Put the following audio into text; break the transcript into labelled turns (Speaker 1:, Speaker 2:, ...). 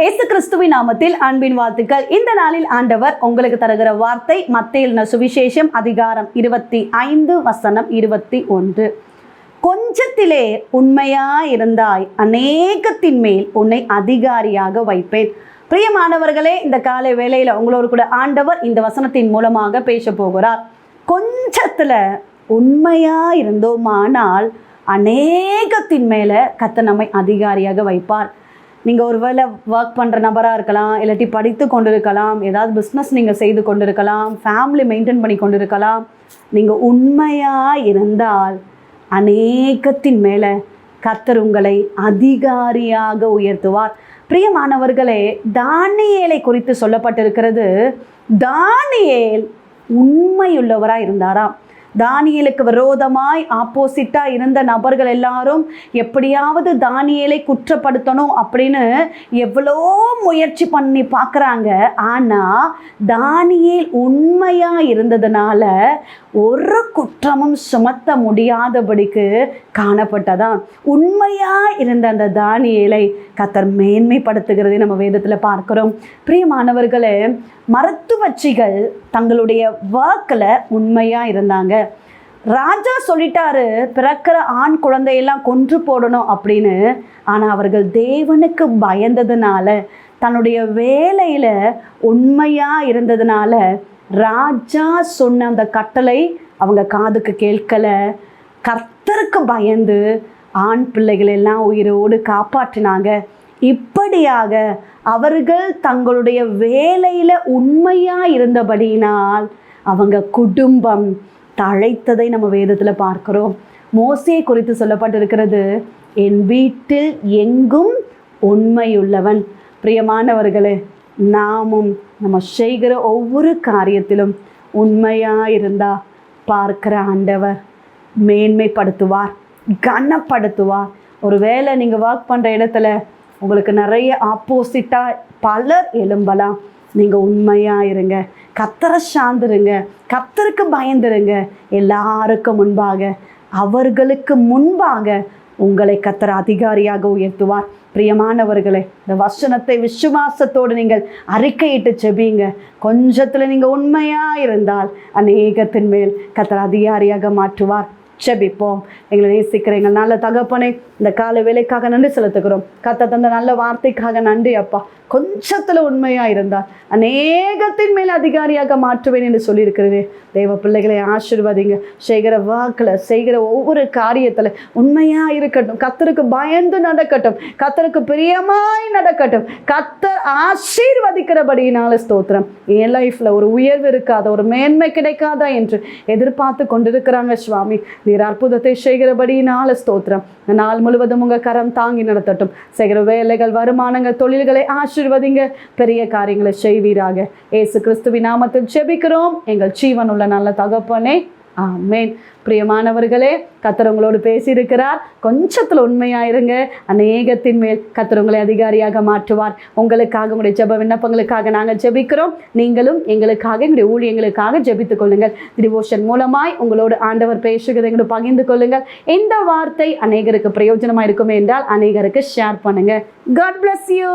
Speaker 1: இயேசு கிறிஸ்துவின் நாமத்தில் அன்பின் வாழ்த்துக்கள். இந்த நாளில் ஆண்டவர் உங்களுக்கு தருகிற வார்த்தை மத்தையில் சுவிசேஷம் அதிகாரம் இருபத்தி ஐந்து வசனம் இருபத்தி ஒன்று. கொஞ்சத்திலே உண்மையா இருந்தாய் அநேகத்தின் மேல் உன்னை அதிகாரியாக வைப்பேன். பிரியமானவர்களே இந்த காலை வேளையில் உங்களோடு கூட ஆண்டவர் இந்த வசனத்தின் மூலமாக பேச போகிறார். கொஞ்சத்தில் உண்மையா இருந்தோமானால் அநேகத்தின் மேலே கத்த நம்மை அதிகாரியாக வைப்பார். நீங்கள் ஒருவேளை ஒர்க் பண்ணுற நபராக இருக்கலாம் இல்லாட்டி படித்து கொண்டிருக்கலாம் ஏதாவது பிஸ்னஸ் நீங்கள் செய்து கொண்டிருக்கலாம் ஃபேமிலி மெயின்டைன் பண்ணி கொண்டிருக்கலாம் நீங்கள் உண்மையாக இருந்தால் அநேகத்தின் மேலே கத்தர் உங்களை அதிகாரியாக உயர்த்துவார். பிரியமானவர்களே தானியேலை குறித்து சொல்லப்பட்டிருக்கிறது. தானியேல் உண்மையுள்ளவராக இருந்தாராம். தானியலுக்கு விரோதமாய் ஆப்போசிட்டாக இருந்த நபர்கள் எல்லாரும் எப்படியாவது தானியலை குற்றப்படுத்தணும் அப்படின்னு எவ்வளோ முயற்சி பண்ணி பார்க்குறாங்க. ஆனால் தானியல் உண்மையாக இருந்ததுனால ஒரு குற்றமும் சுமத்த முடியாதபடிக்கு காணப்பட்டதான் உண்மையாக இருந்த அந்த தானியலை கத்தர் மேன்மைப்படுத்துகிறதை நம்ம வேதத்தில் பார்க்குறோம். பிரியமானவர்களே மருத்துவச்சிகள் தங்களுடைய ஒர்க்கில் உண்மையாக இருந்தாங்க. ராஜா சொல்லிட்டாரு பிறக்கிற ஆண் குழந்தையெல்லாம் கொன்று போடணும் அப்படின்னு. ஆனால் அவர்கள் தேவனுக்கு பயந்ததுனால தன்னுடைய வேலையில் உண்மையாக இருந்ததுனால ராஜா சொன்ன அந்த கட்டளை அவங்க காதுக்கு கேட்கலை. கர்த்தருக்கு பயந்து ஆண் பிள்ளைகள் எல்லாம் உயிரோடு காப்பாற்றினாங்க. இப்படியாக அவர்கள் தங்களுடைய வேலையில் உண்மையாக இருந்தபடியினால் அவங்க குடும்பம் தழைத்ததை நம்ம வேதத்தில் பார்க்கிறோம். மோசையை குறித்து சொல்லப்பட்டிருக்கிறது என் வீட்டில் எங்கும் உண்மையுள்ளவன். பிரியமானவர்களே நாமும் நம்ம செய்கிற ஒவ்வொரு காரியத்திலும் உண்மையாக இருந்தா பார்க்கிற ஆண்டவர் மேன்மைப்படுத்துவார் கனப்படுத்துவார். ஒருவேளை நீங்கள் ஒர்க் பண்ணுற இடத்துல உங்களுக்கு நிறைய ஆப்போசிட்டாக பலர் எழும்பலாம். நீங்கள் உண்மையாக இருங்க. கத்தரை சார்ந்துருங்க. கத்தருக்கு பயந்துருங்க. எல்லாருக்கும் முன்பாக அவர்களுக்கு முன்பாக உங்களை கத்தர் அதிகாரியாக உயர்த்துவார். பிரியமானவர்களே இந்த வசனத்தை விசுவாசத்தோடு நீங்கள் அறிக்கையிட்டு செபிங்க கொஞ்சத்தில் நீங்கள் உண்மையாக இருந்தால் அநேகத்தின் மேல் கத்தர் அதிகாரியாக மாற்றுவார். செபிப்போம் எங்களை நேசிக்கிற எங்கள் நல்ல தகப்பனை இந்த கால வேலைக்காக நன்றி செலுத்துகிறோம். கத்த தந்த நல்ல வார்த்தைக்காக நன்றி அப்பா. கொஞ்சத்தில் உண்மையாக இருந்தால் அநேகத்தின் மேல் அதிகாரியாக மாற்றுவேன் என்று சொல்லியிருக்கிறதே தெய்வ பிள்ளைகளை ஆசிர்வதிங்க. செய்கிற வாக்கில் செய்கிற ஒவ்வொரு காரியத்தில் உண்மையாக இருக்கட்டும். கத்தருக்கு பயந்து நடக்கட்டும். கத்தருக்கு பிரியமாய் நடக்கட்டும். கத்தர் ஆசீர்வதிக்கிறபடியினால ஸ்தோத்திரம். என் லைஃப்பில் ஒரு உயர்வு இருக்காத? ஒரு மேன்மை கிடைக்காதா என்று எதிர்பார்த்து கொண்டிருக்கிறாங்க சுவாமி. நீர் அற்புதத்தை செய்கிறபடியினால ஸ்தோத்திரம். நாள் முழுவதும் உங்கள் கரம் தாங்கி நடத்தட்டும். செய்கிற வேலைகள் வருமானங்கள் தொழில்களை ஆசிர்வதிங்க. பெரிய காரியங்களை செய்வீராக. ஏசு கிறிஸ்துவின் நாமத்தில் செபிக்கிறோம் எங்கள் ஜீவன் உள்ள நல்ல தகப்பனே ஆமேன். பிரியமானவர்களே கத்தர் பேசியிருக்கிறார். கொஞ்சத்தில் உண்மையாயிருங்க. அநேகத்தின் மேல் கத்தரவங்களை அதிகாரியாக மாற்றுவார். உங்களுக்காக உங்களுடைய ஜெப விண்ணப்பங்களுக்காக நாங்கள் ஜெபிக்கிறோம். நீங்களும் எங்களுக்காக எங்களுடைய ஊழியங்களுக்காக ஜெபித்துக் கொள்ளுங்கள். டிவோஷன் மூலமாய் உங்களோடு ஆண்டவர் பேசுகிறதை எங்களோட பகிர்ந்து கொள்ளுங்கள். இந்த வார்த்தை அநேகருக்கு பிரயோஜனமாக இருக்குமே என்றால் அநேகருக்கு ஷேர் பண்ணுங்கள் காட் பிளஸ் யூ